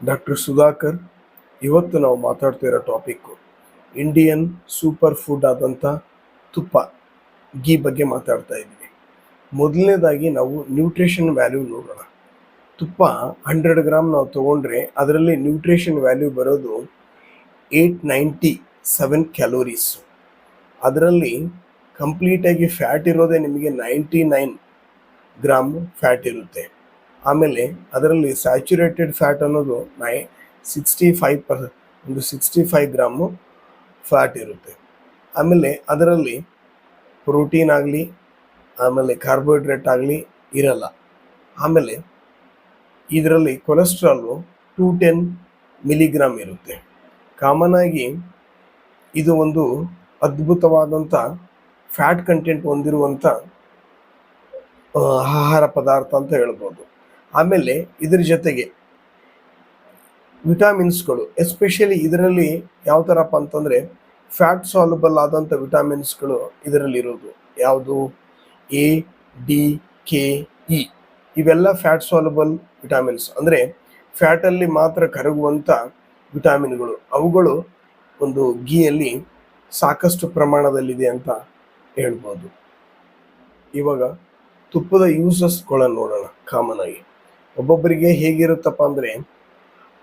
Doctor Sudhakar ಇವತ್ತು ನಾವು ಮಾತಾಡ್ತಾ ಇರೋ ಟಾಪಿಕ್ಕು ಇಂಡಿಯನ್ ಸೂಪರ್ ಫುಡ್ ಆದಂಥ ತುಪ್ಪ ಗೀ ಬಗ್ಗೆ ಮಾತಾಡ್ತಾ ಇದ್ದೀವಿ. ಮೊದಲನೇದಾಗಿ ನಾವು ನ್ಯೂಟ್ರಿಷನ್ ವ್ಯಾಲ್ಯೂ ನೋಡೋಣ. ತುಪ್ಪ ಹಂಡ್ರೆಡ್ ಗ್ರಾಮ್ ನಾವು ತೊಗೊಂಡ್ರೆ ಅದರಲ್ಲಿ ನ್ಯೂಟ್ರಿಷನ್ ವ್ಯಾಲ್ಯೂ ಬರೋದು ಏಯ್ಟ್ ನೈಂಟಿ ಸೆವೆನ್ ಕ್ಯಾಲೋರೀಸು ಅದರಲ್ಲಿ ಕಂಪ್ಲೀಟಾಗಿ ಫ್ಯಾಟ್ ಇರೋದೇ ನಿಮಗೆ ನೈಂಟಿ ನೈನ್ ಗ್ರಾಮ್ ಫ್ಯಾಟ್ ಇರುತ್ತೆ. ಆಮೇಲೆ ಅದರಲ್ಲಿ ಸ್ಯಾಚುರೇಟೆಡ್ ಫ್ಯಾಟ್ ಅನ್ನೋದು ನೈ ಸಿಕ್ಸ್ಟಿ ಫೈವ್ ಪರ್, ಒಂದು ಸಿಕ್ಸ್ಟಿ ಫೈವ್ ಗ್ರಾಮು ಫ್ಯಾಟ್ ಇರುತ್ತೆ. ಆಮೇಲೆ ಅದರಲ್ಲಿ ಪ್ರೋಟೀನ್ ಆಗಲಿ, ಆಮೇಲೆ ಕಾರ್ಬೋಹೈಡ್ರೇಟ್ ಆಗಲಿ ಇರಲ್ಲ. ಆಮೇಲೆ ಇದರಲ್ಲಿ ಕೊಲೆಸ್ಟ್ರಾಲು ಟು ಟೆನ್ ಮಿಲಿಗ್ರಾಮ್ ಇರುತ್ತೆ. ಕಾಮನ್ ಆಗಿ ಇದು ಒಂದು ಅದ್ಭುತವಾದಂಥ ಫ್ಯಾಟ್ ಕಂಟೆಂಟ್ ಹೊಂದಿರುವಂಥ ಆಹಾರ ಪದಾರ್ಥ ಅಂತ ಹೇಳ್ಬೋದು. ಆಮೇಲೆ ಇದರ ಜೊತೆಗೆ ವಿಟಾಮಿನ್ಸ್ಗಳು, ಎಸ್ಪೆಷಲಿ ಇದರಲ್ಲಿ ಯಾವ ಥರಪ್ಪ ಅಂತಂದರೆ ಫ್ಯಾಟ್ ಸಾಲ್ಯುಬಲ್ ಆದಂಥ ವಿಟಾಮಿನ್ಸ್ಗಳು ಇದರಲ್ಲಿ ಇರೋದು ಯಾವುದು? A, D, K, E. ಇವೆಲ್ಲ ಫ್ಯಾಟ್ ಸಾಲ್ಯುಬಲ್ ವಿಟಾಮಿನ್ಸ್. ಅಂದರೆ ಫ್ಯಾಟಲ್ಲಿ ಮಾತ್ರ ಕರಗುವಂಥ ವಿಟಾಮಿನ್ಗಳು. ಅವುಗಳು ಒಂದು ಗೀಯಲ್ಲಿ ಸಾಕಷ್ಟು ಪ್ರಮಾಣದಲ್ಲಿದೆ ಅಂತ ಹೇಳ್ಬೋದು. ಇವಾಗ ತುಪ್ಪದ ಯೂಸಸ್ಗಳನ್ನು ನೋಡೋಣ, ಕಾಮನ್ ಆಗಿ. ಒಬ್ಬೊಬ್ಬರಿಗೆ ಹೇಗಿರುತ್ತಪ್ಪ ಅಂದರೆ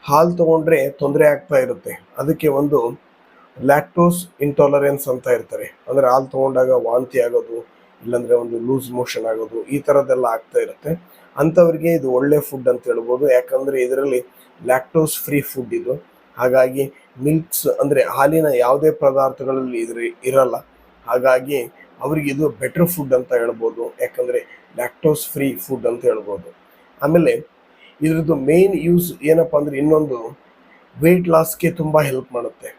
ಹಾಲು ತಗೊಂಡ್ರೆ ತೊಂದರೆ ಆಗ್ತಾ ಇರುತ್ತೆ. ಅದಕ್ಕೆ ಒಂದು ಲ್ಯಾಕ್ಟೋಸ್ ಇಂಟಾಲರೆನ್ಸ್ ಅಂತ ಇರ್ತಾರೆ. ಅಂದರೆ ಹಾಲು ತಗೊಂಡಾಗ ವಾಂತಿ ಆಗೋದು, ಇಲ್ಲಾಂದರೆ ಒಂದು ಲೂಸ್ ಮೋಷನ್ ಆಗೋದು, ಈ ಥರದ್ದೆಲ್ಲ ಆಗ್ತಾ ಇರುತ್ತೆ. ಅಂಥವ್ರಿಗೆ ಇದು ಒಳ್ಳೆ ಫುಡ್ ಅಂತ ಹೇಳ್ಬೋದು. ಯಾಕಂದರೆ ಇದರಲ್ಲಿ ಲ್ಯಾಕ್ಟೋಸ್ ಫ್ರೀ ಫುಡ್ ಇದು. ಹಾಗಾಗಿ ಮಿಲ್ಕ್ಸ್ ಅಂದರೆ ಹಾಲಿನ ಯಾವುದೇ ಪದಾರ್ಥಗಳಲ್ಲಿ ಇದ್ರ ಇರಲ್ಲ. ಹಾಗಾಗಿ ಅವರಿಗೆ ಇದು ಬೆಟರ್ ಫುಡ್ ಅಂತ ಹೇಳ್ಬೋದು. ಯಾಕಂದರೆ ಲ್ಯಾಕ್ಟೋಸ್ ಫ್ರೀ ಫುಡ್ ಅಂತ ಹೇಳ್ಬೋದು. ಆಮೇಲೆ ಇದ್ರದ್ದು ಮೇನ್ ಯೂಸ್ ಏನಪ್ಪ ಅಂದರೆ ಇನ್ನೊಂದು ವೆಯ್ಟ್ ಲಾಸ್ಗೆ ತುಂಬ ಹೆಲ್ಪ್ ಮಾಡುತ್ತೆ.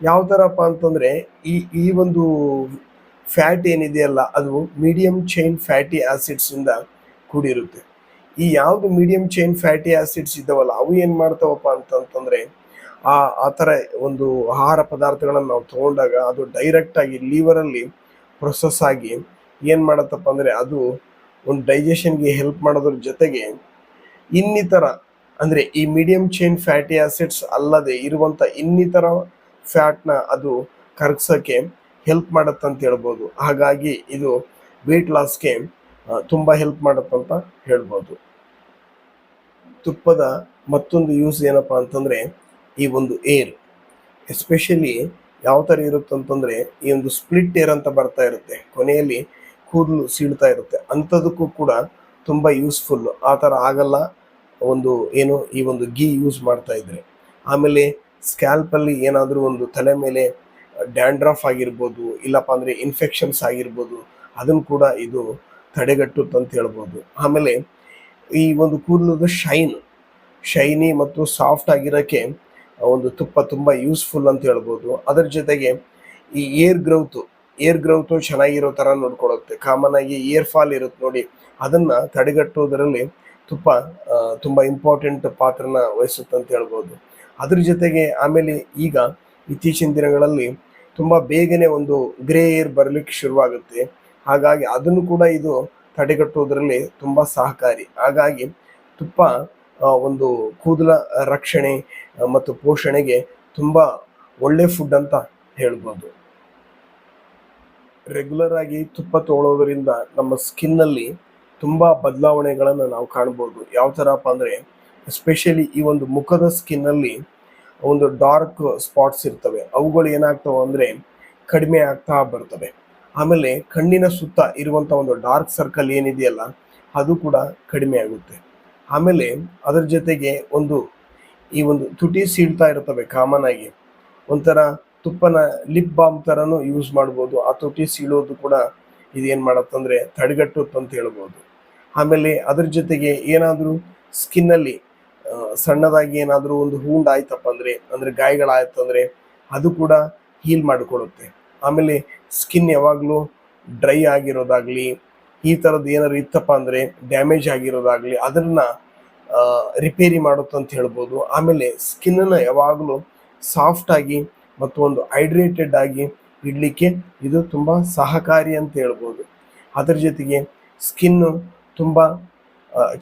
ಯಾವ ಥರಪ್ಪ ಅಂತಂದರೆ ಈ ಈ ಒಂದು ಫ್ಯಾಟ್ ಏನಿದೆಯಲ್ಲ ಅದು ಮೀಡಿಯಂ ಚೈನ್ ಫ್ಯಾಟಿ ಆ್ಯಸಿಡ್ಸಿಂದ ಕೂಡಿರುತ್ತೆ. ಈ ಯಾವುದು ಮೀಡಿಯಂ ಚೈನ್ ಫ್ಯಾಟಿ ಆಸಿಡ್ಸ್ ಇದ್ದಾವಲ್ಲ ಅವು ಏನು ಮಾಡ್ತಾವಪ್ಪ ಅಂತಂತಂದರೆ ಆ ಆ ಥರ ಒಂದು ಆಹಾರ ಪದಾರ್ಥಗಳನ್ನು ನಾವು ತಗೊಂಡಾಗ ಅದು ಡೈರೆಕ್ಟಾಗಿ ಲೀವರಲ್ಲಿ ಪ್ರೊಸೆಸ್ ಆಗಿ ಏನು ಮಾಡತ್ತಪ್ಪ ಅಂದರೆ ಅದು ಒಂದು ಡೈಜೆಷನ್ಗೆ ಹೆಲ್ಪ್ ಮಾಡೋದ್ರ ಜೊತೆಗೆ ಇನ್ನಿತರ, ಅಂದರೆ ಈ ಮೀಡಿಯಂ ಚೈನ್ ಫ್ಯಾಟಿ ಆಸಿಡ್ಸ್ ಅಲ್ಲದೆ ಇರುವಂಥ ಇನ್ನಿತರ ಫ್ಯಾಟ್ನ ಅದು ಕರಗ್ಸೋಕ್ಕೆ ಹೆಲ್ಪ್ ಮಾಡುತ್ತಂತ ಹೇಳ್ಬೋದು. ಹಾಗಾಗಿ ಇದು ವೆಯ್ಟ್ ಲಾಸ್ಗೆ ತುಂಬ ಹೆಲ್ಪ್ ಮಾಡುತ್ತಂತ ಹೇಳ್ಬೋದು. ತುಪ್ಪದ ಮತ್ತೊಂದು ಯೂಸ್ ಏನಪ್ಪ ಅಂತಂದರೆ ಈ ಒಂದು ಏರ್ ಎಸ್ಪೆಷಲಿ ಯಾವ ಥರ ಇರುತ್ತಂತಂದರೆ ಈ ಒಂದು ಸ್ಪ್ಲಿಟ್ ಏರ್ ಅಂತ ಬರ್ತಾ ಇರುತ್ತೆ. ಕೊನೆಯಲ್ಲಿ ಕೂದಲು ಸೀಳ್ತಾ ಇರುತ್ತೆ. ಅಂಥದಕ್ಕೂ ಕೂಡ ತುಂಬ ಯೂಸ್ಫುಲ್ ಆ ಥರ ಆಗಲ್ಲ ಒಂದು ಏನು ಈ ಒಂದು ಗೀ ಯೂಸ್ ಮಾಡ್ತಾ ಇದ್ರೆ. ಆಮೇಲೆ ಸ್ಕ್ಯಾಲ್ಪಲ್ಲಿ ಏನಾದರೂ ಒಂದು ತಲೆ ಮೇಲೆ ಡ್ಯಾಂಡ್ರಫ್ ಆಗಿರ್ಬೋದು, ಇಲ್ಲಪ್ಪ ಅಂದರೆ ಇನ್ಫೆಕ್ಷನ್ಸ್ ಆಗಿರ್ಬೋದು ಅದನ್ನು ಕೂಡ ಇದು ತಡೆಗಟ್ಟುತ್ತಂತ ಹೇಳ್ಬೋದು. ಆಮೇಲೆ ಈ ಒಂದು ಕೂದಲದ ಶೈನ್ ಶೈನಿ ಮತ್ತು ಸಾಫ್ಟ್ ಆಗಿರೋಕ್ಕೆ ಒಂದು ತುಪ್ಪ ತುಂಬ ಯೂಸ್ಫುಲ್ ಅಂತ ಹೇಳ್ಬೋದು. ಅದರ ಜೊತೆಗೆ ಈ ಏರ್ ಗ್ರೌತು ಏರ್ ಗ್ರೌತು ಚೆನ್ನಾಗಿರೋ ಥರ ನೋಡ್ಕೊಳುತ್ತೆ. ಕಾಮನ್ ಆಗಿ ಏರ್ ಫಾಲ್ ಇರುತ್ತೆ ನೋಡಿ. ಅದನ್ನು ತಡೆಗಟ್ಟೋದರಲ್ಲಿ ತುಪ್ಪ ತುಂಬ ಇಂಪಾರ್ಟೆಂಟ್ ಪಾತ್ರನ ವಹಿಸುತ್ತೆ ಅಂತ ಹೇಳ್ಬೋದು. ಅದ್ರ ಜೊತೆಗೆ ಆಮೇಲೆ ಈಗ ಇತ್ತೀಚಿನ ದಿನಗಳಲ್ಲಿ ತುಂಬ ಬೇಗನೆ ಒಂದು ಗ್ರೇ ಏರ್ ಬರಲಿಕ್ಕೆ ಶುರುವಾಗುತ್ತೆ. ಹಾಗಾಗಿ ಅದನ್ನು ಕೂಡ ಇದು ತಡೆಗಟ್ಟುವುದರಲ್ಲಿ ತುಂಬ ಸಹಕಾರಿ. ಹಾಗಾಗಿ ತುಪ್ಪ ಒಂದು ಕೂದಲ ರಕ್ಷಣೆ ಮತ್ತು ಪೋಷಣೆಗೆ ತುಂಬ ಒಳ್ಳೆ ಫುಡ್ ಅಂತ ಹೇಳ್ಬೋದು. ರೆಗ್ಯುಲರ್ ಆಗಿ ತುಪ್ಪ ತೊಗೊಳೋದ್ರಿಂದ ನಮ್ಮ ಸ್ಕಿನ್ನಲ್ಲಿ ತುಂಬ ಬದಲಾವಣೆಗಳನ್ನು ನಾವು ಕಾಣ್ಬೋದು. ಯಾವ ಥರಪ್ಪ ಅಂದರೆ ಎಸ್ಪೆಷಲಿ ಈ ಒಂದು ಮುಖದ ಸ್ಕಿನ್ನಲ್ಲಿ ಒಂದು ಡಾರ್ಕ್ ಸ್ಪಾಟ್ಸ್ ಇರ್ತವೆ. ಅವುಗಳು ಏನಾಗ್ತವೆ ಅಂದರೆ, ಕಡಿಮೆ ಆಗ್ತಾ ಬರ್ತವೆ. ಆಮೇಲೆ ಕಣ್ಣಿನ ಸುತ್ತ ಇರುವಂಥ ಒಂದು ಡಾರ್ಕ್ ಸರ್ಕಲ್ ಏನಿದೆಯಲ್ಲ, ಅದು ಕೂಡ ಕಡಿಮೆ ಆಗುತ್ತೆ. ಆಮೇಲೆ ಅದರ ಜೊತೆಗೆ ಒಂದು, ಈ ಒಂದು ತುಟಿ ಸೀಳ್ತಾ ಇರ್ತವೆ ಕಾಮನ್ ಆಗಿ. ಒಂಥರ ತುಪ್ಪನ ಲಿಪ್ ಬಾಮ್ ಥರನೂ ಯೂಸ್ ಮಾಡ್ಬೋದು. ಆ ತುಟಿ ಸೀಳೋದು ಕೂಡ ಇದೇನು ತಡೆಗಟ್ಟುತ್ತೆ ಅಂತ ಹೇಳ್ಬೋದು. ಆಮೇಲೆ ಅದ್ರ ಜೊತೆಗೆ ಏನಾದರೂ ಸ್ಕಿನ್ನಲ್ಲಿ ಸಣ್ಣದಾಗಿ ಏನಾದರೂ ಒಂದು ಹೂಂಡ್ ಆಯ್ತಪ್ಪ ಅಂದರೆ ಅಂದರೆ ಗಾಯಗಳಾಯ್ತಂದರೆ ಅದು ಕೂಡ ಹೀಲ್ ಮಾಡಿಕೊಡುತ್ತೆ. ಆಮೇಲೆ ಸ್ಕಿನ್ ಯಾವಾಗಲೂ ಡ್ರೈ ಆಗಿರೋದಾಗಲಿ, ಈ ಥರದ್ದು ಏನಾದ್ರು ಇತ್ತಪ್ಪ ಅಂದರೆ ಡ್ಯಾಮೇಜ್ ಆಗಿರೋದಾಗಲಿ ಅದನ್ನು ರಿಪೇರಿ ಮಾಡುತ್ತಂತ ಹೇಳ್ಬೋದು. ಆಮೇಲೆ ಸ್ಕಿನ್ನನ್ನು ಯಾವಾಗಲೂ ಸಾಫ್ಟಾಗಿ ಮತ್ತು ಒಂದು ಹೈಡ್ರೇಟೆಡ್ ಆಗಿ ಇಡಲಿಕ್ಕೆ ಇದು ತುಂಬ ಸಹಕಾರಿ ಅಂತ ಹೇಳ್ಬೋದು. ಅದರ ಜೊತೆಗೆ ಸ್ಕಿನ್ನು ತುಂಬ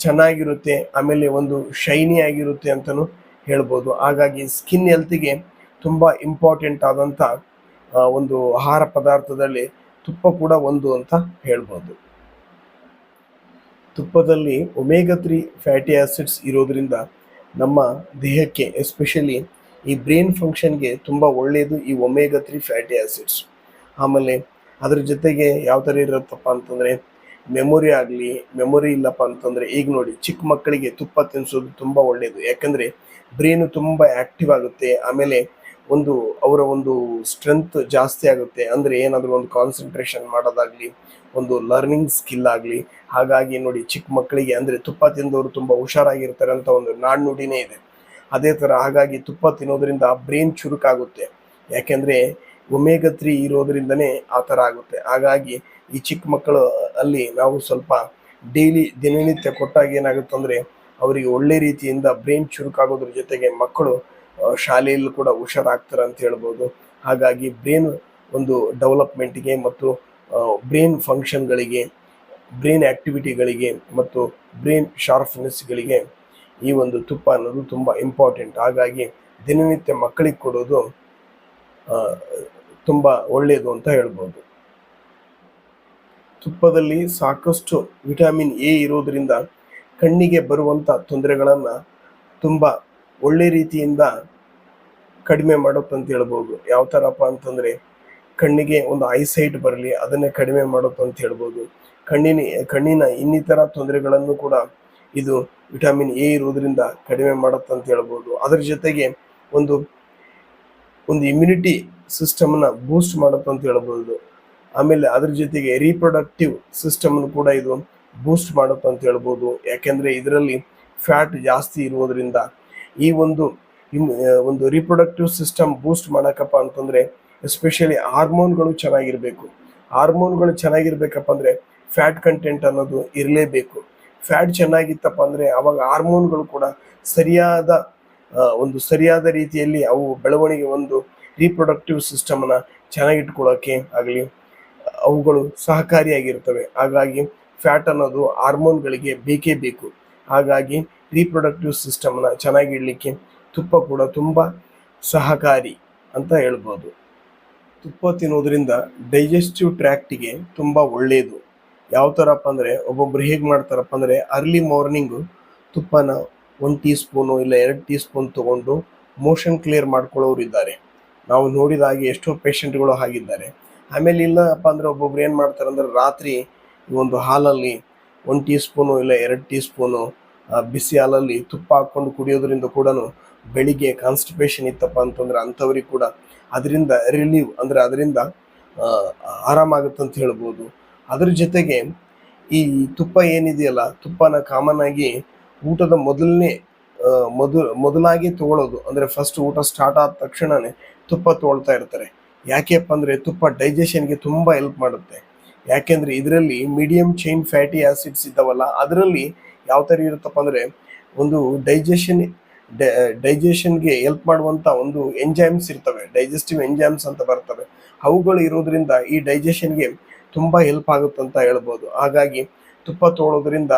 ಚೆನ್ನಾಗಿರುತ್ತೆ, ಆಮೇಲೆ ಒಂದು ಶೈನಿ ಆಗಿರುತ್ತೆ ಅಂತಲೂ ಹೇಳ್ಬೋದು. ಹಾಗಾಗಿ ಸ್ಕಿನ್ ಹೆಲ್ತಿಗೆ ತುಂಬ ಇಂಪಾರ್ಟೆಂಟ್ ಆದಂಥ ಒಂದು ಆಹಾರ ಪದಾರ್ಥದಲ್ಲಿ ತುಪ್ಪ ಕೂಡ ಒಂದು ಅಂತ ಹೇಳ್ಬೋದು. ತುಪ್ಪದಲ್ಲಿ ಒಮೇಗಾ ತ್ರೀ ಫ್ಯಾಟಿ ಆಸಿಡ್ಸ್ ಇರೋದ್ರಿಂದ ನಮ್ಮ ದೇಹಕ್ಕೆ ಎಸ್ಪೆಷಲಿ ಈ ಬ್ರೈನ್ ಫಂಕ್ಷನ್ಗೆ ತುಂಬ ಒಳ್ಳೆಯದು ಈ ಒಮೇಗಾ ತ್ರೀ ಫ್ಯಾಟಿ ಆ್ಯಸಿಡ್ಸ್ ಆಮೇಲೆ ಅದ್ರ ಜೊತೆಗೆ ಯಾವ ಥರ ಇರುತ್ತಪ್ಪ ಅಂತಂದರೆ ಮೆಮೊರಿ ಆಗಲಿ ಮೆಮೊರಿ ಇಲ್ಲಪ್ಪ ಅಂತಂದರೆ ಈಗ ನೋಡಿ ಚಿಕ್ಕ ಮಕ್ಕಳಿಗೆ ತುಪ್ಪ ತಿನ್ನಿಸೋದು ತುಂಬ ಒಳ್ಳೆಯದು ಯಾಕಂದರೆ ಬ್ರೈನು ತುಂಬ ಆ್ಯಕ್ಟಿವ್ ಆಗುತ್ತೆ, ಆಮೇಲೆ ಒಂದು ಅವರ ಒಂದು ಸ್ಟ್ರೆಂತ್ ಜಾಸ್ತಿ ಆಗುತ್ತೆ. ಅಂದರೆ ಏನಾದರೂ ಒಂದು ಕಾನ್ಸಂಟ್ರೇಷನ್ ಮಾಡೋದಾಗಲಿ, ಒಂದು ಲರ್ನಿಂಗ್ ಸ್ಕಿಲ್ ಆಗಲಿ, ಹಾಗಾಗಿ ನೋಡಿ ಚಿಕ್ಕ ಮಕ್ಕಳಿಗೆ ಅಂದರೆ ತುಪ್ಪ ತಿಂದವರು ತುಂಬ ಹುಷಾರಾಗಿರ್ತಾರೆ ಅಂತ ಒಂದು ನಾಣ್ಣುಡಿನೇ ಇದೆ. ಅದೇ ಥರ ಹಾಗಾಗಿ ತುಪ್ಪ ತಿನ್ನೋದ್ರಿಂದ ಬ್ರೈನ್ ಚುರುಕಾಗುತ್ತೆ. ಯಾಕೆಂದರೆ ಒಮೇಗ ತ್ರೀ ಇರೋದ್ರಿಂದನೇ ಆ ಥರ ಆಗುತ್ತೆ. ಹಾಗಾಗಿ ಈ ಚಿಕ್ಕ ಮಕ್ಕಳು ಅಲ್ಲಿ ನಾವು ಸ್ವಲ್ಪ ಡೈಲಿ ದಿನನಿತ್ಯ ಕೊಟ್ಟಾಗ ಏನಾಗುತ್ತೆ ಅಂದರೆ ಅವರಿಗೆ ಒಳ್ಳೆ ರೀತಿಯಿಂದ ಬ್ರೈನ್ ಚುರುಕಾಗೋದ್ರ ಜೊತೆಗೆ ಮಕ್ಕಳು ಶಾಲೆಯಲ್ಲಿ ಕೂಡ ಹುಷಾರಾಗ್ತಾರೆ ಅಂತ ಹೇಳ್ಬೋದು. ಹಾಗಾಗಿ ಬ್ರೈನ್ ಒಂದು ಡೆವಲಪ್ಮೆಂಟ್ಗೆ ಮತ್ತು ಬ್ರೈನ್ ಫಂಕ್ಷನ್ಗಳಿಗೆ ಬ್ರೈನ್ ಆ್ಯಕ್ಟಿವಿಟಿಗಳಿಗೆ ಮತ್ತು ಬ್ರೈನ್ ಶಾರ್ಪ್ನೆಸ್ಗಳಿಗೆ ಈ ಒಂದು ತುಪ್ಪ ಅನ್ನೋದು ತುಂಬ ಇಂಪಾರ್ಟೆಂಟ್ ಹಾಗಾಗಿ ದಿನನಿತ್ಯ ಮಕ್ಕಳಿಗೆ ಕೊಡೋದು ತುಂಬ ಒಳ್ಳೆಯದು ಅಂತ ಹೇಳ್ಬೋದು. ತುಪ್ಪದಲ್ಲಿ ಸಾಕಷ್ಟು ವಿಟಮಿನ್ ಎ ಇರೋದ್ರಿಂದ ಕಣ್ಣಿಗೆ ಬರುವಂಥ ತೊಂದರೆಗಳನ್ನು ತುಂಬ ಒಳ್ಳೆ ರೀತಿಯಿಂದ ಕಡಿಮೆ ಮಾಡುತ್ತಂತ ಹೇಳ್ಬೋದು. ಯಾವ ಥರಪ್ಪ ಅಂತಂದರೆ ಕಣ್ಣಿಗೆ ಒಂದು ಐಸೈಟ್ ಬರಲಿ, ಅದನ್ನೇ ಕಡಿಮೆ ಮಾಡುತ್ತಂತ ಹೇಳ್ಬೋದು. ಕಣ್ಣಿನ ಕಣ್ಣಿನ ಇನ್ನಿತರ ತೊಂದರೆಗಳನ್ನು ಕೂಡ ಇದು ವಿಟಮಿನ್ ಎ ಇರೋದ್ರಿಂದ ಕಡಿಮೆ ಮಾಡುತ್ತಂತ ಹೇಳ್ಬೋದು. ಅದರ ಜೊತೆಗೆ ಒಂದು ಒಂದು ಇಮ್ಯುನಿಟಿ ಸಿಸ್ಟಮ್ನ ಬೂಸ್ಟ್ ಮಾಡುತ್ತಂತ ಹೇಳ್ಬೋದು. ಆಮೇಲೆ ಅದ್ರ ಜೊತೆಗೆ ರೀಪ್ರೊಡಕ್ಟಿವ್ ಸಿಸ್ಟಮ್ನು ಕೂಡ ಇದು ಬೂಸ್ಟ್ ಮಾಡುತ್ತೆ ಅಂತ ಹೇಳ್ಬೋದು. ಯಾಕೆಂದರೆ ಇದರಲ್ಲಿ ಫ್ಯಾಟ್ ಜಾಸ್ತಿ ಇರುವುದರಿಂದ ಈ ಒಂದು ಒಂದು ರೀಪ್ರೊಡಕ್ಟಿವ್ ಸಿಸ್ಟಮ್ ಬೂಸ್ಟ್ ಮಾಡೋಕ್ಕಪ್ಪ ಅಂತಂದರೆ ಎಸ್ಪೆಷಲಿ ಹಾರ್ಮೋನ್ಗಳು ಚೆನ್ನಾಗಿರಬೇಕು. ಹಾರ್ಮೋನ್ಗಳು ಚೆನ್ನಾಗಿರ್ಬೇಕಪ್ಪ ಅಂದರೆ ಫ್ಯಾಟ್ ಕಂಟೆಂಟ್ ಅನ್ನೋದು ಇರಲೇಬೇಕು. ಫ್ಯಾಟ್ ಚೆನ್ನಾಗಿತ್ತಪ್ಪ ಅಂದರೆ ಅವಾಗ ಹಾರ್ಮೋನ್ಗಳು ಕೂಡ ಸರಿಯಾದ ಒಂದು ಸರಿಯಾದ ರೀತಿಯಲ್ಲಿ ಅವು ಬೆಳವಣಿಗೆ ಒಂದು ರೀಪ್ರೊಡಕ್ಟಿವ್ ಸಿಸ್ಟಮನ್ನು ಚೆನ್ನಾಗಿಟ್ಕೊಳ್ಳೋಕ್ಕೆ ಆಗಲಿ, ಅವುಗಳು ಸಹಕಾರಿಯಾಗಿರ್ತವೆ ಹಾಗಾಗಿ ಫ್ಯಾಟ್ ಅನ್ನೋದು ಹಾರ್ಮೋನ್ಗಳಿಗೆ ಬೇಕೇ ಬೇಕು. ಹಾಗಾಗಿ ರೀಪ್ರೊಡಕ್ಟಿವ್ ಸಿಸ್ಟಮ್ನ ಚೆನ್ನಾಗಿಡಲಿಕ್ಕೆ ತುಪ್ಪ ಕೂಡ ತುಂಬ ಸಹಕಾರಿ ಅಂತ ಹೇಳ್ಬೋದು. ತುಪ್ಪ ತಿನ್ನೋದ್ರಿಂದ ಡೈಜೆಸ್ಟಿವ್ ಟ್ರ್ಯಾಕ್ಟಿಗೆ ತುಂಬ ಒಳ್ಳೆಯದು ಯಾವ ಥರಪ್ಪ ಅಂದರೆ ಒಬ್ಬೊಬ್ರು ಹೇಗೆ ಮಾಡ್ತಾರಪ್ಪ ಅಂದರೆ ಅರ್ಲಿ ಮಾರ್ನಿಂಗು ತುಪ್ಪನ ಒಂದು ಟೀ ಸ್ಪೂನು ಇಲ್ಲ ಎರಡು ಟೀ ಸ್ಪೂನ್ ತೊಗೊಂಡು ಮೋಷನ್ ಕ್ಲಿಯರ್ ಮಾಡ್ಕೊಳ್ಳೋರು ಇದ್ದಾರೆ. ನಾವು ನೋಡಿದ ಹಾಗೆ ಎಷ್ಟೋ ಪೇಷಂಟ್ಗಳು ಆಗಿದ್ದಾರೆ ಆಮೇಲೆ ಇಲ್ಲಪ್ಪ ಅಂದರೆ ಒಬ್ಬೊಬ್ರು ಏನು ಮಾಡ್ತಾರೆ ಅಂದ್ರೆ ರಾತ್ರಿ ಒಂದು ಹಾಲಲ್ಲಿ ಒಂದು ಟೀ ಸ್ಪೂನು ಇಲ್ಲ ಎರಡು ಟೀ ಸ್ಪೂನು ಬಿಸಿ ಹಾಲಲ್ಲಿ ತುಪ್ಪ ಹಾಕ್ಕೊಂಡು ಕುಡಿಯೋದ್ರಿಂದ ಕೂಡ ಬೆಳಿಗ್ಗೆ ಕಾನ್ಸ್ಟಿಪೇಷನ್ ಇತ್ತಪ್ಪ ಅಂತಂದ್ರೆ ಅಂಥವ್ರಿಗೆ ಕೂಡ ಅದರಿಂದ ರಿಲೀವ್ ಅಂದರೆ ಅದರಿಂದ ಆ, ಆರಾಮಾಗುತ್ತೆ ಅಂತ ಹೇಳ್ಬೋದು. ಅದ್ರ ಜೊತೆಗೆ ಈ ತುಪ್ಪ ಏನಿದೆಯಲ್ಲ, ತುಪ್ಪನ ಕಾಮನ್ ಆಗಿ ಊಟದ ಮೊದಲನೇ ಮೊದಲು ಮೊದಲಾಗಿ ತಗೊಳ್ಳೋದು. ಅಂದರೆ ಫಸ್ಟ್ ಊಟ ಸ್ಟಾರ್ಟ್ ಆದ ತಕ್ಷಣವೇ ತುಪ್ಪ ತೊಗೊಳ್ತಾ ಇರ್ತಾರೆ. ಯಾಕೆಪ್ಪ ಅಂದರೆ ತುಪ್ಪ ಡೈಜೆಷನ್ಗೆ ತುಂಬ ಹೆಲ್ಪ್ ಮಾಡುತ್ತೆ. ಯಾಕೆಂದರೆ ಇದರಲ್ಲಿ ಮೀಡಿಯಂ ಚೈನ್ ಫ್ಯಾಟಿ ಆಸಿಡ್ಸ್ ಇದ್ದಾವಲ್ಲ, ಅದರಲ್ಲಿ ಯಾವ ಥರ ಇರುತ್ತಪ್ಪ ಅಂದರೆ ಒಂದು ಡೈಜೆಷನ್ ಡೈಜೆಷನ್ಗೆ ಹೆಲ್ಪ್ ಮಾಡುವಂಥ ಒಂದು ಎಂಜೈಮ್ಸ್ ಇರ್ತವೆ ಡೈಜೆಸ್ಟಿವ್ ಎಂಜೈಮ್ಸ್ ಅಂತ ಬರ್ತವೆ. ಅವುಗಳು ಇರೋದ್ರಿಂದ ಈ ಡೈಜೆಷನ್ಗೆ ತುಂಬ ಹೆಲ್ಪ್ ಆಗುತ್ತೆ ಅಂತ ಹೇಳ್ಬೋದು. ಹಾಗಾಗಿ ತುಪ್ಪ ತೊಗೊಳೋದ್ರಿಂದ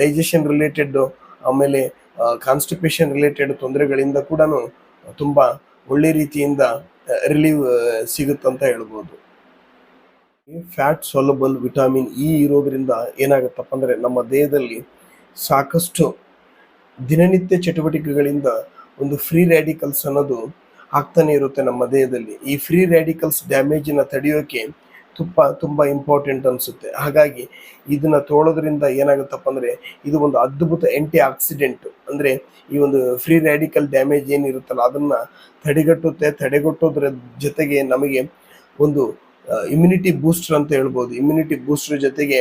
ಡೈಜೆಷನ್ ರಿಲೇಟೆಡ್ ಆಮೇಲೆ ಕಾನ್ಸ್ಟಿಪೇಷನ್ ರಿಲೇಟೆಡ್ ತೊಂದರೆಗಳಿಂದ ಕೂಡ ತುಂಬ ಒಳ್ಳೆ ರೀತಿಯಿಂದ ರಿಲೀವ್ ಸಿಗುತ್ತಂತ ಹೇಳ್ಬೋದು. ಫ್ಯಾಟ್ ಸೊಲಬಲ್ ವಿಟಮಿನ್ ಇ ಇರೋದ್ರಿಂದ ಏನಾಗುತ್ತಪ್ಪ ಅಂದರೆ ನಮ್ಮ ದೇಹದಲ್ಲಿ ಸಾಕಷ್ಟು ದಿನನಿತ್ಯ ಚಟುವಟಿಕೆಗಳಿಂದ ಒಂದು ಫ್ರೀ ರ್ಯಾಡಿಕಲ್ಸ್ ಅನ್ನೋದು ಆಗ್ತಾನೆ ಇರುತ್ತೆ ನಮ್ಮ ದೇಹದಲ್ಲಿ. ಈ ಫ್ರೀ ರ್ಯಾಡಿಕಲ್ಸ್ ಡ್ಯಾಮೇಜನ್ನ ತಡೆಯೋಕೆ ತುಪ್ಪ ತುಂಬ ಇಂಪಾರ್ಟೆಂಟ್ ಅನಿಸುತ್ತೆ. ಹಾಗಾಗಿ ಇದನ್ನ ತೋಳೋದ್ರಿಂದ ಏನಾಗುತ್ತಪ್ಪ ಅಂದರೆ ಇದು ಒಂದು ಅದ್ಭುತ ಎಂಟಿ ಆಕ್ಸಿಡೆಂಟ್ ಅಂದರೆ ಈ ಒಂದು ಫ್ರೀ ರ್ಯಾಡಿಕಲ್ ಡ್ಯಾಮೇಜ್ ಏನಿರುತ್ತಲ್ಲ, ಅದನ್ನು ತಡೆಗಟ್ಟುತ್ತೆ. ತಡೆಗಟ್ಟೋದ್ರ ಜೊತೆಗೆ ನಮಗೆ ಒಂದು ಇಮ್ಯುನಿಟಿ ಬೂಸ್ಟರ್ ಅಂತ ಹೇಳ್ಬೋದು. ಇಮ್ಯುನಿಟಿ ಬೂಸ್ಟರ್ ಜೊತೆಗೆ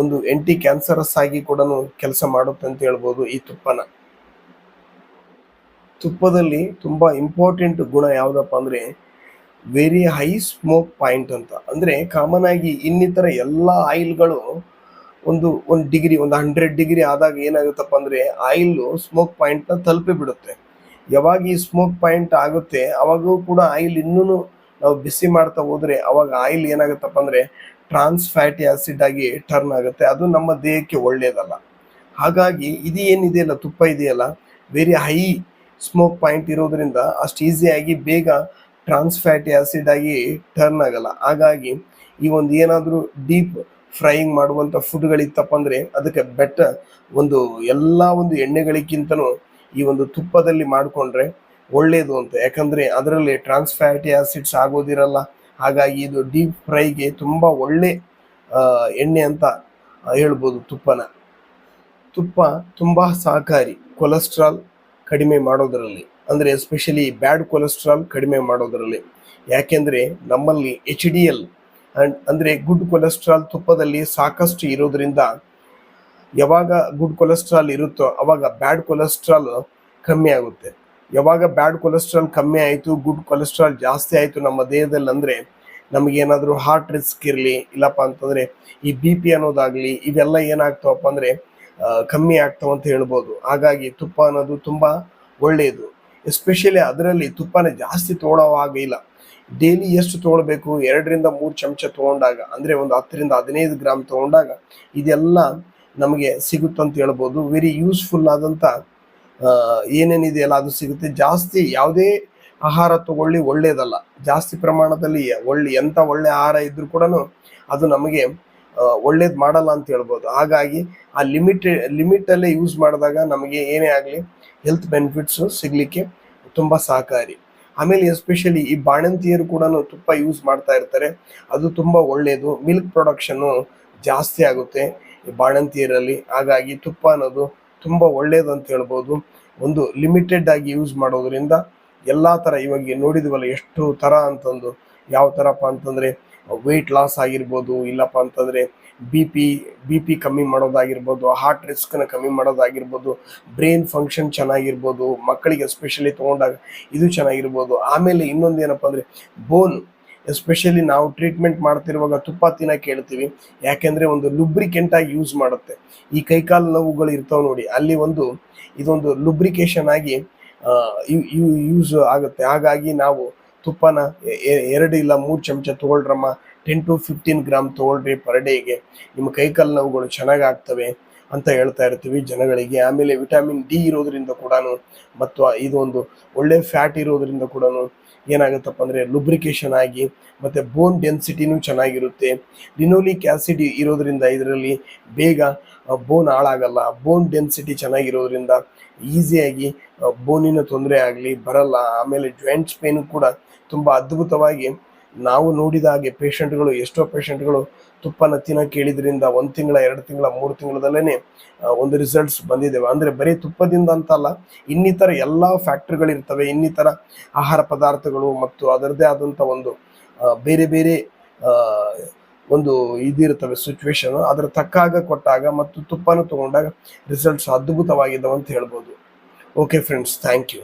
ಒಂದು ಎಂಟಿ ಕ್ಯಾನ್ಸರಸ್ ಆಗಿ ಕೂಡ ಕೆಲಸ ಮಾಡುತ್ತೆ ಅಂತ ಹೇಳ್ಬೋದು ಈ ತುಪ್ಪನ. ತುಪ್ಪದಲ್ಲಿ ತುಂಬಾ ಇಂಪಾರ್ಟೆಂಟ್ ಗುಣ ಯಾವುದಪ್ಪ ಅಂದ್ರೆ ವೆರಿ ಹೈ ಸ್ಮೋಕ್ ಪಾಯಿಂಟ್ ಅಂತ. ಅಂದರೆ ಕಾಮನ್ ಆಗಿ ಇನ್ನಿತರ ಎಲ್ಲ ಆಯಿಲ್ಗಳು ಒಂದು ಒಂದು ಡಿಗ್ರಿ ಒಂದು ಹಂಡ್ರೆಡ್ ಡಿಗ್ರಿ ಆದಾಗ ಏನಾಗುತ್ತಪ್ಪ ಅಂದರೆ ಆಯಿಲು ಸ್ಮೋಕ್ ಪಾಯಿಂಟ್ನ ತಲುಪಿ ಬಿಡುತ್ತೆ. ಯಾವಾಗ ಈ ಸ್ಮೋಕ್ ಪಾಯಿಂಟ್ ಆಗುತ್ತೆ, ಅವಾಗೂ ಕೂಡ ಆಯಿಲ್ ಇನ್ನೂ ನಾವು ಬಿಸಿ ಮಾಡ್ತಾ ಹೋದರೆ ಅವಾಗ ಆಯಿಲ್ ಏನಾಗುತ್ತಪ್ಪ ಅಂದರೆ ಟ್ರಾನ್ಸ್ ಫ್ಯಾಟಿ ಆಸಿಡ್ ಆಗಿ ಟರ್ನ್ ಆಗುತ್ತೆ. ಅದು ನಮ್ಮ ದೇಹಕ್ಕೆ ಒಳ್ಳೆಯದಲ್ಲ ಹಾಗಾಗಿ ಇದು ಏನಿದೆಯಲ್ಲ ತುಪ್ಪ ಇದೆಯಲ್ಲ ವೆರಿ ಹೈ ಸ್ಮೋಕ್ ಪಾಯಿಂಟ್ ಇರೋದ್ರಿಂದ ಅಷ್ಟು ಈಸಿಯಾಗಿ ಬೇಗ ಟ್ರಾನ್ಸ್ ಫ್ಯಾಟಿ ಆಸಿಡ್ ಆಗಿ ಟರ್ನ್ ಆಗಲ್ಲ. ಹಾಗಾಗಿ ಈ ಒಂದು ಏನಾದರೂ ಡೀಪ್ ಫ್ರೈಯಿಂಗ್ ಮಾಡುವಂಥ ಫುಡ್ಗಳಿತ್ತಪ್ಪ ಅಂದರೆ ಅದಕ್ಕೆ ಬೆಟ್ಟ ಒಂದು ಎಲ್ಲ ಒಂದು ಎಣ್ಣೆಗಳಿಗಿಂತನೂ ಈ ಒಂದು ತುಪ್ಪದಲ್ಲಿ ಮಾಡಿಕೊಂಡ್ರೆ ಒಳ್ಳೆಯದು ಅಂತ. ಯಾಕಂದರೆ ಅದರಲ್ಲಿ ಟ್ರಾನ್ಸ್ ಫ್ಯಾಟಿ ಆಸಿಡ್ಸ್ ಆಗೋದಿರಲ್ಲ. ಹಾಗಾಗಿ ಇದು ಡೀಪ್ ಫ್ರೈಗೆ ತುಂಬ ಒಳ್ಳೆ ಎಣ್ಣೆ ಅಂತ ಹೇಳ್ಬೋದು ತುಪ್ಪನ. ತುಪ್ಪ ತುಂಬ ಸಹಕಾರಿ ಕೊಲೆಸ್ಟ್ರಾಲ್ ಕಡಿಮೆ ಮಾಡೋದರಲ್ಲಿ. ಅಂದರೆ ಎಸ್ಪೆಷಲಿ ಬ್ಯಾಡ್ ಕೊಲೆಸ್ಟ್ರಾಲ್ ಕಡಿಮೆ ಮಾಡೋದರಲ್ಲಿ. ಯಾಕೆಂದರೆ ನಮ್ಮಲ್ಲಿ ಎಚ್ ಡಿ ಎಲ್ ಆ್ಯಂಡ್ ಅಂದರೆ ಗುಡ್ ಕೊಲೆಸ್ಟ್ರಾಲ್ ತುಪ್ಪದಲ್ಲಿ ಸಾಕಷ್ಟು ಇರೋದ್ರಿಂದ ಯಾವಾಗ ಗುಡ್ ಕೊಲೆಸ್ಟ್ರಾಲ್ ಇರುತ್ತೋ ಅವಾಗ ಬ್ಯಾಡ್ ಕೊಲೆಸ್ಟ್ರಾಲ್ ಕಮ್ಮಿ ಆಗುತ್ತೆ. ಯಾವಾಗ ಬ್ಯಾಡ್ ಕೊಲೆಸ್ಟ್ರಾಲ್ ಕಮ್ಮಿ ಆಯಿತು ಗುಡ್ ಕೊಲೆಸ್ಟ್ರಾಲ್ ಜಾಸ್ತಿ ಆಯಿತು ನಮ್ಮ ದೇಹದಲ್ಲಿ ಅಂದರೆ ನಮಗೇನಾದರೂ ಹಾರ್ಟ್ ರಿಸ್ಕ್ ಇರಲಿ, ಇಲ್ಲಪ್ಪ ಅಂತಂದರೆ ಈ ಬಿ ಪಿ ಅನ್ನೋದಾಗಲಿ ಇವೆಲ್ಲ ಏನಾಗ್ತಾವಪ್ಪ ಅಂದರೆ ಕಮ್ಮಿ ಆಗ್ತಾವ ಅಂತ ಹೇಳ್ಬೋದು. ಹಾಗಾಗಿ ತುಪ್ಪ ಅನ್ನೋದು ತುಂಬ ಒಳ್ಳೆಯದು. ಎಸ್ಪೆಷಲಿ ಅದರಲ್ಲಿ ತುಪ್ಪನ ಜಾಸ್ತಿ ತೊಗೊಳ್ಳೋವಾಗ ಇಲ್ಲ. ಡೈಲಿ ಎಷ್ಟು ತೊಗೊಳ್ಬೇಕು? ಎರಡರಿಂದ ಮೂರು ಚಮಚ ತೊಗೊಂಡಾಗ, ಅಂದರೆ ಒಂದು ಹತ್ತರಿಂದ ಹದಿನೈದು ಗ್ರಾಮ್ ತೊಗೊಂಡಾಗ ಇದೆಲ್ಲ ನಮಗೆ ಸಿಗುತ್ತಂತ ಹೇಳ್ಬೋದು. ವೆರಿ ಯೂಸ್ಫುಲ್ ಆದಂಥ ಏನೇನಿದೆಯಲ್ಲ ಅದು ಸಿಗುತ್ತೆ. ಜಾಸ್ತಿ ಯಾವುದೇ ಆಹಾರ ತಗೊಳ್ಳಿ ಒಳ್ಳೆಯದಲ್ಲ ಜಾಸ್ತಿ ಪ್ರಮಾಣದಲ್ಲಿ ಒಳ್ಳೆ ಎಂಥ ಒಳ್ಳೆ ಆಹಾರ ಇದ್ರೂ ಕೂಡ ಅದು ನಮಗೆ ಒಳ್ಳೇದು ಮಾಡಲ್ಲ ಅಂತ ಹೇಳ್ಬೋದು. ಹಾಗಾಗಿ ಆ ಲಿಮಿಟ್ ಲಿಮಿಟಲ್ಲೇ ಯೂಸ್ ಮಾಡಿದಾಗ ನಮಗೆ ಏನೇ ಆಗಲಿ ಹೆಲ್ತ್ ಬೆನಿಫಿಟ್ಸು ಸಿಗಲಿಕ್ಕೆ ತುಂಬ ಸಹಕಾರಿ. ಆಮೇಲೆ ಎಸ್ಪೆಷಲಿ ಈ ಬಾಣಂತಿಯರು ಕೂಡ ತುಪ್ಪ ಯೂಸ್ ಮಾಡ್ತಾ ಇರ್ತಾರೆ. ಅದು ತುಂಬ ಒಳ್ಳೆಯದು ಮಿಲ್ಕ್ ಪ್ರೊಡಕ್ಷನ್ನು ಜಾಸ್ತಿ ಆಗುತ್ತೆ ಈ ಬಾಣಂತಿಯರಲ್ಲಿ. ಹಾಗಾಗಿ ತುಪ್ಪ ಅನ್ನೋದು ತುಂಬ ಒಳ್ಳೆಯದು ಅಂತ ಹೇಳ್ಬೋದು. ಒಂದು ಲಿಮಿಟೆಡ್ ಆಗಿ ಯೂಸ್ ಮಾಡೋದ್ರಿಂದ ಎಲ್ಲ ಥರ ಇವಾಗ ನೋಡಿದ್ವಲ್ಲ ಎಷ್ಟು ಥರ ಅಂತಂದು. ಯಾವ ಥರಪ್ಪ ಅಂತಂದರೆ ವೆಯ್ಟ್ ಲಾಸ್ ಆಗಿರ್ಬೋದು, ಇಲ್ಲಪ್ಪ ಅಂತಂದರೆ ಬಿ ಪಿ ಬಿ ಪಿ ಕಮ್ಮಿ ಮಾಡೋದಾಗಿರ್ಬೋದು ಹಾರ್ಟ್ ರಿಸ್ಕ್ನ ಕಮ್ಮಿ ಮಾಡೋದಾಗಿರ್ಬೋದು ಬ್ರೈನ್ ಫಂಕ್ಷನ್ ಚೆನ್ನಾಗಿರ್ಬೋದು, ಮಕ್ಕಳಿಗೆ ಎಸ್ಪೆಷಲಿ ತೊಗೊಂಡಾಗ ಇದು ಚೆನ್ನಾಗಿರ್ಬೋದು. ಆಮೇಲೆ ಇನ್ನೊಂದು ಏನಪ್ಪ ಅಂದರೆ ಬೋನ್ ಎಸ್ಪೆಷಲಿ ನಾವು ಟ್ರೀಟ್ಮೆಂಟ್ ಮಾಡ್ತಿರುವಾಗ ತುಪ್ಪ ತಿನ್ನಕ್ಕೆ ಹೇಳ್ತೀವಿ. ಯಾಕೆಂದರೆ ಒಂದು ಲುಬ್ರಿಕೆಂಟ್ ಆಗಿ ಯೂಸ್ ಮಾಡುತ್ತೆ. ಈ ಕೈಕಾಲು ನೋವುಗಳು ಇರ್ತಾವೆ ನೋಡಿ, ಅಲ್ಲಿ ಒಂದು ಇದೊಂದು ಲುಬ್ರಿಕೇಶನ್ ಆಗಿ ಯೂಸ್ ಆಗುತ್ತೆ. ಹಾಗಾಗಿ ನಾವು ತುಪ್ಪನ ಎರಡು ಇಲ್ಲ ಮೂರು ಚಮಚ ತೊಗೊಳ್ರಮ್ಮ. ಟೆನ್ ಟು ಫಿಫ್ಟೀನ್ ಗ್ರಾಮ್ ತೊಗೊಳ್ರಿ ಪರ್ ಡೇಗೆ ನಿಮ್ಮ ಕೈಕಾಲು ನೋವುಗಳು ಚೆನ್ನಾಗಿ ಆಗ್ತವೆ ಅಂತ ಹೇಳ್ತಾ ಇರ್ತೀವಿ ಜನಗಳಿಗೆ. ಆಮೇಲೆ ವಿಟಮಿನ್ ಡಿ ಇರೋದ್ರಿಂದ ಕೂಡ ಮತ್ತು ಇದೊಂದು ಒಳ್ಳೆ ಫ್ಯಾಟ್ ಇರೋದ್ರಿಂದ ಕೂಡ ಏನಾಗುತ್ತಪ್ಪ ಅಂದರೆ ಲುಬ್ರಿಕೇಶನ್ ಆಗಿ ಮತ್ತು ಬೋನ್ ಡೆನ್ಸಿಟಿನೂ ಚೆನ್ನಾಗಿರುತ್ತೆ. ಲಿನೋಲಿಕ್ ಆ್ಯಸಿಡ್ ಇರೋದ್ರಿಂದ ಇದರಲ್ಲಿ ಬೇಗ ಬೋನ್ ಹಾಳಾಗಲ್ಲ. ಬೋನ್ ಡೆನ್ಸಿಟಿ ಚೆನ್ನಾಗಿರೋದ್ರಿಂದ ಈಸಿಯಾಗಿ ಬೋನಿನ ತೊಂದರೆ ಆಗಲಿ, ಬರಲ್ಲ. ಆಮೇಲೆ ಜಾಯಿಂಟ್ಸ್ ಪೇನು ಕೂಡ ತುಂಬ ಅದ್ಭುತವಾಗಿ ನಾವು ನೋಡಿದ ಹಾಗೆ ಪೇಷಂಟ್ಗಳು, ಎಷ್ಟೋ ಪೇಷಂಟ್ಗಳು ತುಪ್ಪನ ತಿನ್ನ ಹೇಳಿದ್ರಿಂದ ಒಂದು ತಿಂಗಳ, ಎರಡು ತಿಂಗಳ, ಮೂರು ತಿಂಗಳದಲ್ಲೇ ಒಂದು ರಿಸಲ್ಟ್ಸ್ ಬಂದಿದ್ದೇವೆ ಅಂದರೆ ಬರೀ ತುಪ್ಪದಿಂದ ಅಂತಲ್ಲ, ಇನ್ನಿತರ ಎಲ್ಲ ಫ್ಯಾಕ್ಟ್ರಿಗಳಿರ್ತವೆ ಇನ್ನಿತರ ಆಹಾರ ಪದಾರ್ಥಗಳು ಮತ್ತು ಅದರದೇ ಆದಂಥ ಒಂದು ಬೇರೆ ಬೇರೆ ಒಂದು ಇದಿರ್ತವೆ ಸಿಚುವೇಶನ್ ಅದರ ತಕ್ಕಾಗ ಕೊಟ್ಟಾಗ ಮತ್ತು ತುಪ್ಪನ ತಗೊಂಡಾಗ ರಿಸಲ್ಟ್ಸ್ ಅದ್ಭುತವಾಗಿದ್ದಾವೆ ಅಂತ ಹೇಳ್ಬೋದು. Okay friends thank you